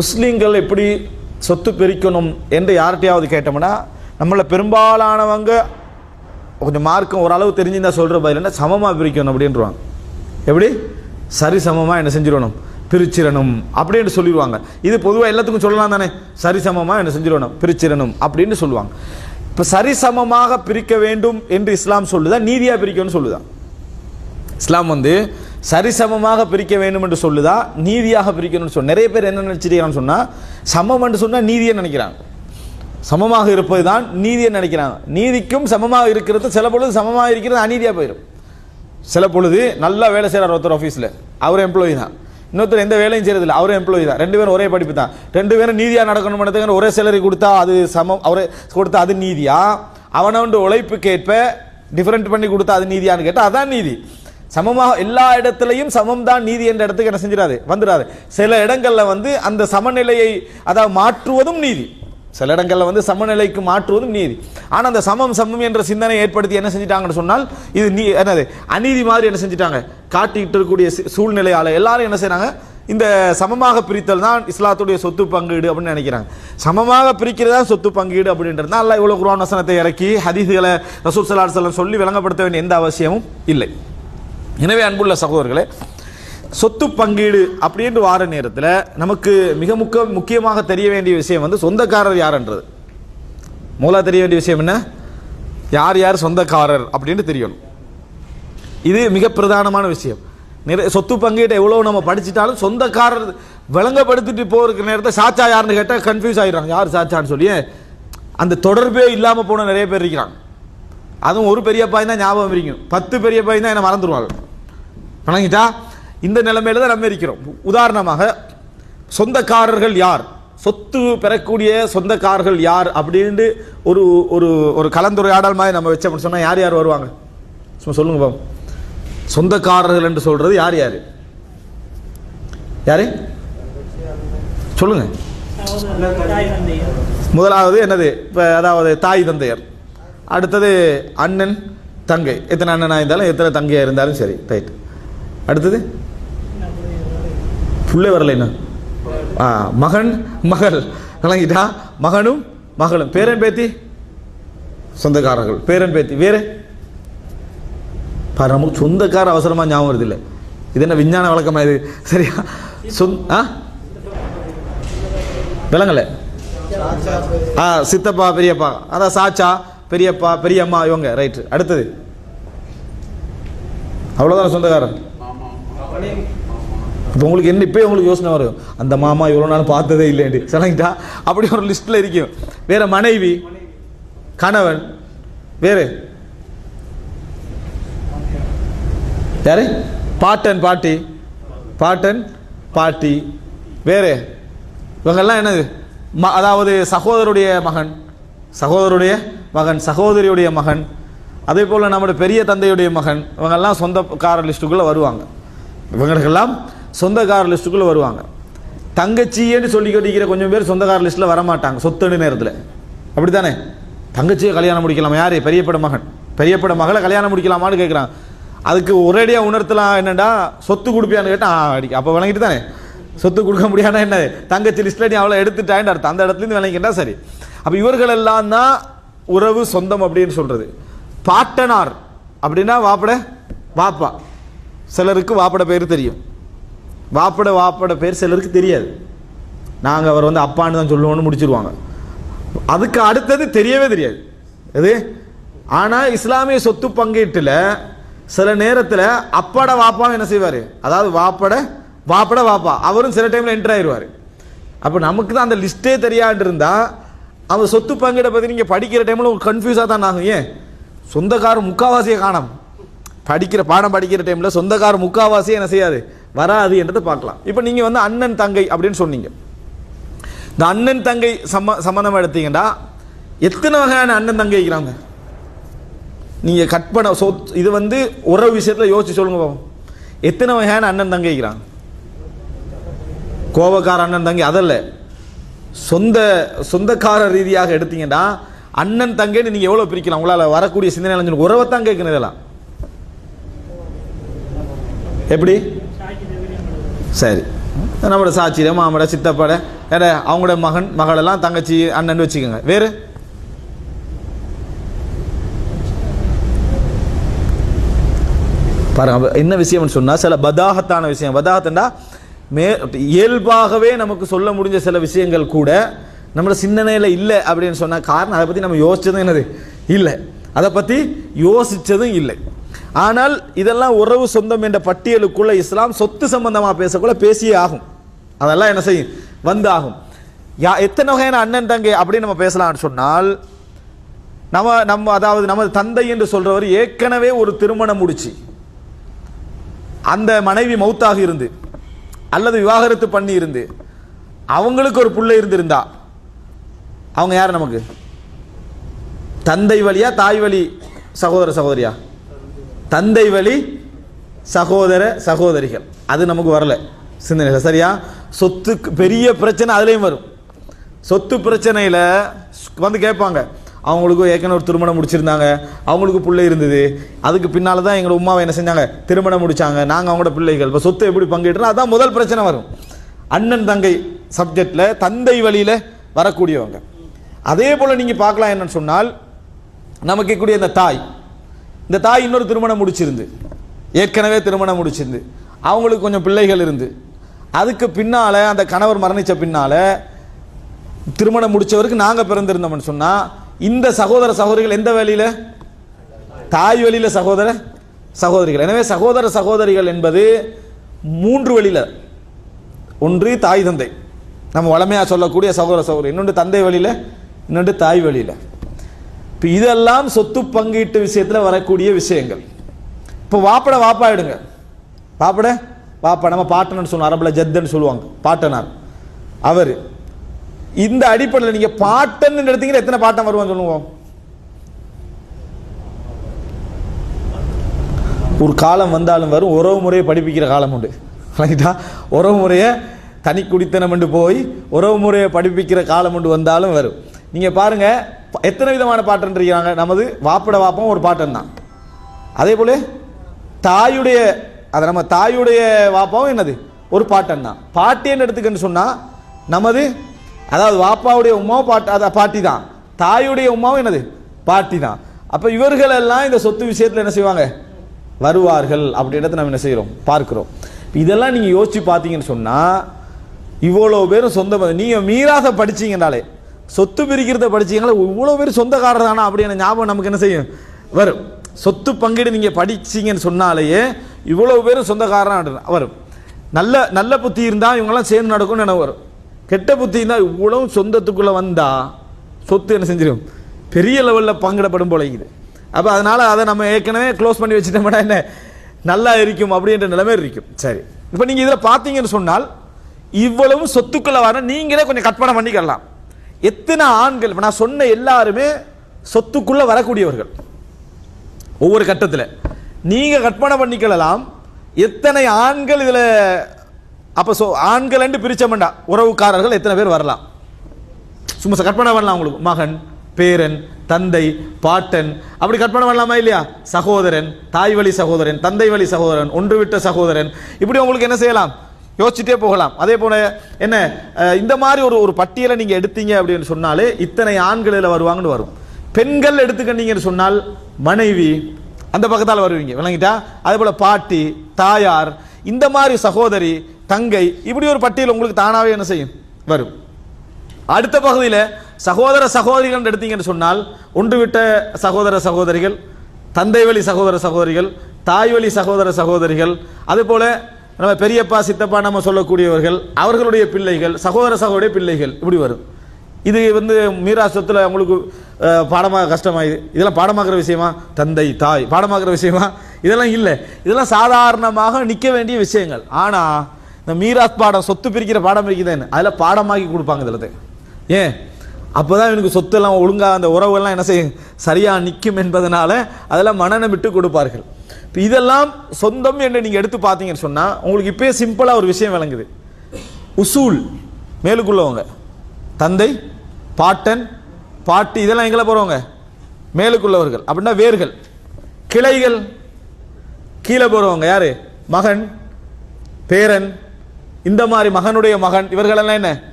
முஸ்லீம்கள் எப்படி சொத்து பிரிக்கணும் என்று யார்கிட்டையாவது கேட்டோம்னா நம்மளை பெரும்பாலானவங்க கொஞ்சம் மார்க்கம் ஓரளவு தெரிஞ்சுருந்தா சொல்கிற பதில் என்ன? சமமாக பிரிக்கணும் அப்படின்றாங்க எப்படி? சரி சமமாக என்ன செஞ்சிடணும்? பிரிச்சிடணும் அப்படின்னு சொல்லிடுவாங்க. இது பொதுவாக எல்லாத்துக்கும் சொல்லலாம் தானே? சரி சமமாக என்ன செஞ்சிடணும்? பிரிச்சிடணும் அப்படின்னு சொல்லுவாங்க. இப்போ சரிசமமாக பிரிக்க வேண்டும் என்று இஸ்லாம் சொல்லுதா? நீதியாக பிரிக்கணும்னு சொல்லுதான் இஸ்லாம் வந்து சரிசமமாக பிரிக்க வேண்டும் என்று சொல்லுதா? நீதியாக பிரிக்கணும்னு சொல்லு நிறைய பேர் என்ன நினைச்சிருக்கான்னு சொன்னால் சமம் என்று சொன்னால் நீதியை நினைக்கிறாங்க. சமமாக இருப்பது தான் நீதியை நினைக்கிறாங்க. நீதிக்கும் சமமாக இருக்கிறது சில பொழுது சமமாக இருக்கிறது அநீதியாக போயிடும் சில பொழுது நல்லா வேலை செய்கிறார் ஒருத்தர் ஆஃபீஸில் அவர் எம்ப்ளாயி தான். இன்னொருத்தர் எந்த வேலையும் செய்யறதில்ல அவரும் எம்ப்ளாயி தான். ரெண்டு பேரும் ஒரே படிப்பு தான். ரெண்டு பேரும் நீதியாக நடக்கணும் ஒரே சேலரி கொடுத்தா அது சமம் அவரே கொடுத்தா அது நீதியா? அவனவன் உழைப்புக்கேற்ப டிஃப்ரெண்ட் பண்ணி கொடுத்தா அது நீதியான்னு கேட்டால் அதான் நீதி. சமமாக எல்லா இடத்துலையும் சமம் தான் நீதி என்ற இடத்துக்கு என்ன செஞ்சிடாது? வந்துடாது. சில இடங்களில் வந்து அந்த சமநிலையை அதாவது மாற்றுவதும் நீதி. சில இடங்களில் வந்து சமநிலைக்கு மாற்றுவதும் நீதி. ஆனால் அந்த சமம் சமம் என்ற சிந்தனை ஏற்படுத்தி என்ன செஞ்சிட்டாங்கன்னு சொன்னால் இது நீ என்னது அநீதி மாதிரி என்ன செஞ்சிட்டாங்க. காட்டிக்கிட்டு இருக்கக்கூடிய சூழ்நிலையால் எல்லாரும் என்ன செய்கிறாங்க இந்த சமமாக பிரித்தல் தான் இஸ்லாத்துடைய சொத்து பங்கீடு அப்படின்னு நினைக்கிறாங்க. சமமாக பிரிக்கிறதா சொத்து பங்கீடு அப்படின்றது தான் அல்ல இவ்வளோ குரான் வசனத்தை இறக்கி ஹதீஸ்களை ரசூல் ஸல்லல்லாஹு சொல்லி விளங்கப்படுத்த வேண்டிய எந்த அவசியமும் இல்லை. எனவே அன்புள்ள சகோதரர்களே சொத்து பங்கீடு அப்படின்ற வார நேரத்தில் நமக்கு மிக முக்க முக்கியமாக தெரிய வேண்டிய விஷயம் வந்து சொந்தக்காரர் யாருன்றது? மூலா தெரிய வேண்டிய விஷயம் என்ன? யார் யார் சொந்தக்காரர் அப்படின்னு தெரியணும். இது மிக பிரதானமான விஷயம். நிறைய சொத்து பங்கீட்டை எவ்வளோ நம்ம படிச்சிட்டாலும் சொந்தக்காரர் விளங்கப்படுத்திட்டு போகிற நேரத்தை சாச்சா யாருன்னு கேட்டால் கன்ஃபியூஸ் ஆகிடுறாங்க யார் சாச்சான்னு சொல்லி அந்த தொடர்பே இல்லாமல் போன நிறைய பேர் இருக்கிறாங்க. அதுவும் ஒரு பெரிய பையன் தான் ஞாபகம் இருக்கும் பத்து பெரிய பையன் தான் என்னை மறந்துடுவாங்க வணங்கிட்டா? இந்த நிலைமையில தான் நம்ம இருக்கிறோம். உதாரணமாக சொந்தக்காரர்கள் யார்? சொத்து பெறக்கூடிய சொந்தக்காரர்கள் யார்? அப்படின்ட்டு ஒரு ஒரு ஒரு கலந்துரையாடல் மாதிரி நம்ம வச்சோம்னு சொன்னால் யார் யார் வருவாங்க? சும்மா சொல்லுங்க பாம் சொந்தக்காரர்கள் என்று சொல்றது யார் யார்? யாரு? சொல்லுங்க. முதலாவது என்னது? இப்போ அதாவது தாய் தந்தையர். அடுத்தது அண்ணன் தங்கை. எத்தனை அண்ணனாக இருந்தாலும் எத்தனை தங்கையாக இருந்தாலும் சரி. ரைட் அடுத்தது? புள்ளை வரலைன்னா ஆ மகன் மகள். விளங்கிட்டா மகனும் மகளும். பேரன் பேத்தி? சொந்தக்காரர்கள். பேரன் பேத்தி. வேறு? பாரு நமக்கு சொந்தக்கார அவசரமாக ஞாபகம் வருது இல்லை. இது என்ன விஞ்ஞான வழக்கமா இது? சரியா? சொந் ஆ? விளங்கலை ஆ சித்தப்பா பெரியப்பா. அதான் சாச்சா பெரியப்பா பெரியம்மா இவங்க. ரைட்டு அடுத்தது. அவ்வளோதான் சொந்தக்காரன் இப்போ உங்களுக்கு என்ன இப்போ உங்களுக்கு யோசனை வரும். அந்த மாமா இவ்வளோ நாள் பார்த்ததே இல்லைன்னு சரிங்களா? அப்படி ஒரு லிஸ்ட்டில் இருக்கும். வேறு மனைவி கணவன் வேறு? யாரு? பாட்டன் பாட்டி. பாட்டன் பாட்டி. வேறு? இவங்கெல்லாம் என்னது? ம அதாவது சகோதரருடைய மகன். சகோதரருடைய மகன் சகோதரியுடைய மகன். அதே போல் நம்முடைய பெரிய தந்தையுடைய மகன். இவங்கெல்லாம் சொந்தக்கார லிஸ்ட்டுக்குள்ளே வருவாங்க. இவங்களுக்கெல்லாம் சொந்தக்கார லிஸ்ட்டுக்குள்ளே வருவாங்க. தங்கச்சின்னு சொல்லி கொண்டிருக்கிற கொஞ்சம் பேர் சொந்தக்கார லிஸ்ட்டில் வரமாட்டாங்க சொத்துன்னு நேரத்தில். அப்படி தானே தங்கச்சியை கல்யாணம் முடிக்கலாமா? யார்? பெரியப்பட மகன். பெரியப்பட மகளை கல்யாணம் முடிக்கலாமான்னு கேட்குறான் அதுக்கு ஒரேடியாக உணர்த்தலாம் என்னென்னா சொத்து கொடுப்பியான்னு கேட்டால் அடிக்க அப்போ விளங்கிட்டு தானே? சொத்து கொடுக்க முடியாதுன்னா என்ன? தங்கச்சி லிஸ்ட்டில் நீ அவளை எடுத்துட்டான்னு அர்த்தம். அந்த இடத்துலேருந்து விளங்கிட்டா சரி. அப்போ இவர்கள் எல்லாம் தான் உறவு சொந்தம் அப்படின்னு சொல்கிறது பாட்டனார் அப்படின்னா வாப்பட? வாப்பா. சிலருக்கு வாப்பட பேர் தெரியும். வாப்பட வாப்பட பேர் சிலருக்கு தெரியாது. நாங்கள் அவர் வந்து அப்பான்னு தான் சொல்லுவோம்னு முடிச்சிருவாங்க. அதுக்கு அடுத்தது தெரியவே தெரியாது. எது? ஆனால் இஸ்லாமிய சொத்து பங்கீட்டில் சில நேரத்தில் அப்பாட வாப்பாவும் என்ன செய்வார்? அதாவது வாப்பட வாப்பட வாப்பா. அவரும் சில டைமில் என்டர் ஆயிடுவார் அப்போ நமக்கு தான் அந்த லிஸ்ட்டே தெரியாண்டு இருந்தால் அவர் சொத்து பங்கீடை பற்றி நீங்கள் படிக்கிற டைமில் உங்களுக்கு கன்ஃபியூஸாக தான் ஆகும். ஏன்? சொந்தக்காரர் முக்காவாசியை காணும். படிக்கிற பாடம் படிக்கிற டைமில் சொந்தக்கார முக்காவாசி என்ன செய்யாது? வராது என்றதை பார்க்கலாம். இப்போ நீங்கள் வந்து அண்ணன் தங்கை அப்படின்னு சொன்னீங்க. இந்த அண்ணன் தங்கை சம்ம சம்மந்தம் எடுத்தீங்கன்னா எத்தனை வகையான அண்ணன் தங்கை இருக்கிறாங்க? நீங்கள் கற்பனை சொ இது வந்து உறவு விஷயத்தில் யோசிச்சு சொல்லுங்க பாவம். எத்தனை வகையான அண்ணன் தங்கை இருக்கிறாங்க? கோபக்கார அண்ணன் தங்கை அதல்ல. சொந்த சொந்தக்கார ரீதியாக எடுத்தீங்கன்னா அண்ணன் தங்கைன்னு நீங்கள் எவ்வளோ பிரிக்கலாம்? உங்களால் வரக்கூடிய சிந்தனை உறவை தான் கேட்கணும் இதெல்லாம். எப்படி? சரி. நம்மளோட சாட்சியில மாமட சித்தப்பட வேற அவங்களோட மகன் மகளெல்லாம் தங்கச்சி அண்ணன் வச்சுக்கோங்க. வேறு? பாருங்க என்ன விஷயம்னு சொன்னால் சில பதாகத்தான விஷயம். பதாகத்தண்டா மே இயல்பாகவே நமக்கு சொல்ல முடிஞ்ச சில விஷயங்கள் கூட நம்மளோட சிந்தனையில் இல்லை அப்படின்னு சொன்ன காரணம் அதை பற்றி நம்ம யோசித்ததும் என்னது? இல்லை. அதை பற்றி யோசித்ததும் இல்லை. ஆனால் இதெல்லாம் உறவு சொந்தம் என்ற பட்டியலுக்குள்ள இஸ்லாம் சொத்து சம்பந்தமாக பேசக்குள்ள பேசியே ஆகும். அதெல்லாம் என்ன செய்யும்? வந்து ஆகும். யா எத்தனை வகையான அண்ணன் தங்கை அப்படின்னு நம்ம பேசலாம்னு சொன்னால் நம்ம நம்ம அதாவது நமது தந்தை என்று சொல்றவர் ஏற்கனவே ஒரு திருமணம் முடிச்சு. அந்த மனைவி மௌத்தாக இருந்து அல்லது விவாகரத்து பண்ணி இருந்து அவங்களுக்கு ஒரு பிள்ளை இருந்திருந்தா அவங்க யார் நமக்கு? தந்தை வழியா தாய் வழி சகோதர சகோதரியா? தந்தை வழி சகோதர சகோதரிகள். அது நமக்கு வரல. சிந்தனை சரியா? சொத்துக்கு பெரிய பிரச்சனை அதுலேயும் வரும். சொத்து பிரச்சனையில் வந்து கேட்பாங்க. அவங்களுக்கு ஏற்கனவே ஒரு திருமணம் முடிச்சிருந்தாங்க. அவங்களுக்கு பிள்ளை இருந்தது. அதுக்கு பின்னால் தான் எங்களோட உமாவை என்ன செஞ்சாங்க? திருமணம் முடித்தாங்க நாங்கள் அவங்களோட பிள்ளைகள். இப்போ சொத்து எப்படி பங்கிட்டுறோம் அதான் முதல் பிரச்சனை வரும். அண்ணன் தங்கை சப்ஜெக்டில் தந்தை வழியில் வரக்கூடியவங்க. அதே போல் நீங்கள் பார்க்கலாம் என்னன்னு சொன்னால் நமக்கு கூடிய இந்த தாய். இந்த தாய் இன்னொரு திருமணம் முடிச்சிருந்து. ஏற்கனவே திருமணம் முடிச்சிருந்து. அவங்களுக்கு கொஞ்சம் பிள்ளைகள் இருந்து. அதுக்கு பின்னால் அந்த கணவர் மரணித்த பின்னால் திருமணம் முடித்தவருக்கு நாங்கள் பிறந்திருந்தோம்னு சொன்னால் இந்த சகோதர சகோதரிகள் எந்த வேலையில்? தாய் வழியில் சகோதர சகோதரிகள். எனவே சகோதர சகோதரிகள் என்பது மூன்று வழியில். ஒன்று தாய் தந்தை. நம்ம வளமையாக சொல்லக்கூடிய சகோதர சகோதரி. இன்னொன்று தந்தை வழியில் இன்னொன்று தாய் வழியில். இப்போ இதெல்லாம் சொத்து பங்கீட்டு விஷயத்தில் வரக்கூடிய விஷயங்கள். இப்போ வாப்பட வாப்பாயிடுங்க வாப்பட வாப்பா நம்ம பாட்டனர்னு சொல்லுவோம் அரபில் ஜத்துன்னு சொல்லுவாங்க பாட்டனார். அவர். இந்த அடிப்படையில் நீங்கள் பாட்டன்னு எடுத்தீங்கன்னா எத்தனை பாட்டம் வருவான்னு சொல்லுவோம்? ஒரு காலம் வந்தாலும் வரும் உறவு முறையை படிப்பிக்கிற காலம் உண்டு. ரைட்டா? உறவு முறையை தனி குடித்தனம் போய் உறவு முறையை படிப்பிக்கிற காலம் உண்டு வந்தாலும் வரும். நீங்கள் பாருங்க எத்தனை விதமான பாட்டன் இருக்கிறாங்க நமது வாப்பிட வாப்பம் ஒரு பாட்டன் தான் அதே போல தாயுடைய அதை நம்ம தாயுடைய வாப்பாவும் என்னது? ஒரு பாட்டன் தான் பாட்டின்னு எடுத்துக்கன்னு சொன்னால் நமது அதாவது வாப்பாவுடைய உமாவும் பாட்டு அதை பாட்டி தான் தாயுடைய உமாவும் என்னது? பாட்டி தான் அப்போ இவர்கள் எல்லாம் இந்த சொத்து விஷயத்தில் என்ன செய்வாங்க? வருவார்கள் அப்படின்றத நம்ம என்ன செய்கிறோம் பார்க்குறோம். இதெல்லாம் நீங்கள் யோசித்து பார்த்தீங்கன்னு சொன்னால் இவ்வளோ பேரும் சொந்த நீங்கள் நீங்க மீராச படிச்சீங்கனாலே சொத்து பிரிக்கிறத படிச்சீங்களா இவ்வளோ பேர் சொந்தக்காரர் தானா அப்படின்னு ஞாபகம் நமக்கு என்ன செய்யும்? வரும். சொத்து பங்கீடு நீங்கள் படிச்சீங்கன்னு சொன்னாலேயே இவ்வளோ பேரும் சொந்தக்காரன் வரும். நல்ல நல்ல புத்தி இருந்தால் இவங்கெல்லாம் சேர்ந்து நடக்கும்னு எனக்கு வரும். கெட்ட புத்தி இருந்தால் இவ்வளவும் சொந்தத்துக்குள்ளே வந்தால் சொத்து என்ன செஞ்சிடும் பெரிய லெவலில் பங்கிடப்படும் போல இருக்குது. அப்போ அதனால் அதை நம்ம ஏற்கனவே க்ளோஸ் பண்ணி வச்சுட்டோம்னா என்ன? நல்லா இருக்கும் அப்படின்ற நிலைமை இருக்கும். சரி. இப்போ நீங்கள் இதில் பார்த்தீங்கன்னு சொன்னால் இவ்வளவு சொத்துக்களை வர நீங்களே கொஞ்சம் கற்பனை பண்ணிக்கலாம். எத்தனை ஆண்கள் இப்போ நான் சொன்ன எல்லாருமே சொத்துக்குள்ள வரக்கூடியவர்கள். ஒவ்வொரு கட்டத்தில். நீங்க கற்பனை பண்ணிக்கலாம் எத்தனை ஆண்கள் இதில் அப்போ சொ ஆண்கள் என்று பிரிச்சமண்டா உறவுக்காரர்கள் எத்தனை பேர் வரலாம். சும்மா கற்பனை பண்ணலாம் உங்களுக்கு. மகன் பேரன் தந்தை பாட்டன். அப்படி கற்பனை பண்ணலாமா இல்லையா? சகோதரன் தாய் வழி சகோதரன் தந்தை வழி சகோதரன் ஒன்று விட்ட சகோதரன். இப்படி உங்களுக்கு என்ன செய்யலாம்? யோசிச்சுட்டே போகலாம். அதே போல என்ன இந்த மாதிரி ஒரு ஒரு பட்டியலை நீங்க எடுத்தீங்க அப்படின்னு சொன்னாலே இத்தனை ஆண்கள் இதில் வருவாங்கன்னு வரும். பெண்கள் எடுத்துக்கிட்டீங்கன்னு சொன்னால் மனைவி அந்த பக்கத்தால் வருவீங்க. விளங்கிட்டா? அதே போல பாட்டி தாயார் இந்த மாதிரி சகோதரி தங்கை இப்படி ஒரு பட்டியல் உங்களுக்கு தானாவே என்ன செய்யும்? வரும். அடுத்த பகுதியில் சகோதர சகோதரிகள் எடுத்தீங்கன்னு சொன்னால் ஒன்று விட்ட சகோதர சகோதரிகள் தந்தை வழி சகோதர சகோதரிகள் தாய் வழி சகோதர சகோதரிகள் அதே போல நம்ம பெரியப்பா சித்தப்பா நம்ம சொல்லக்கூடியவர்கள் அவர்களுடைய பிள்ளைகள் சகோதர சகோதரிய பிள்ளைகள் இப்படி வரும் இது வந்து மீரா சொத்தில் அவங்களுக்கு பாடமாக கஷ்டமாயுது இதெல்லாம் பாடமாக்குற விஷயமா? தந்தை தாய் பாடமாக்குற விஷயமா? இதெல்லாம் இல்லை. இதெல்லாம் சாதாரணமாக நிற்க வேண்டிய விஷயங்கள். ஆனால் இந்த மீராஸ் பாடம் சொத்து பிரிக்கிற பாடம் இருக்குதுன்னு அதில் பாடமாக்கி கொடுப்பாங்க இதில் ஏன்? அப்பதான் இவனுக்கு சொத்தெல்லாம் ஒழுங்காக அந்த உறவுகள்லாம் என்ன செய்யும்? சரியாக நிற்கும் என்பதனால அதெல்லாம் மனநம் விட்டு கொடுப்பார்கள். இப்போ இதெல்லாம் சொந்தம் என்று நீங்கள் எடுத்து பார்த்தீங்கன்னு சொன்னால் உங்களுக்கு இப்பயே சிம்பிளாக ஒரு விஷயம் விளங்குது. உசூல் மேலுக்குள்ளவங்க. தந்தை பாட்டன் பாட்டி இதெல்லாம் எங்களை போகிறவங்க மேலுக்குள்ளவர்கள். அப்படின்னா வேர்கள். கிளைகள். கீழே போகிறவங்க யார்? மகன் பேரன். இந்த மாதிரி மகனுடைய மகன். இவர்களெல்லாம் என்ன?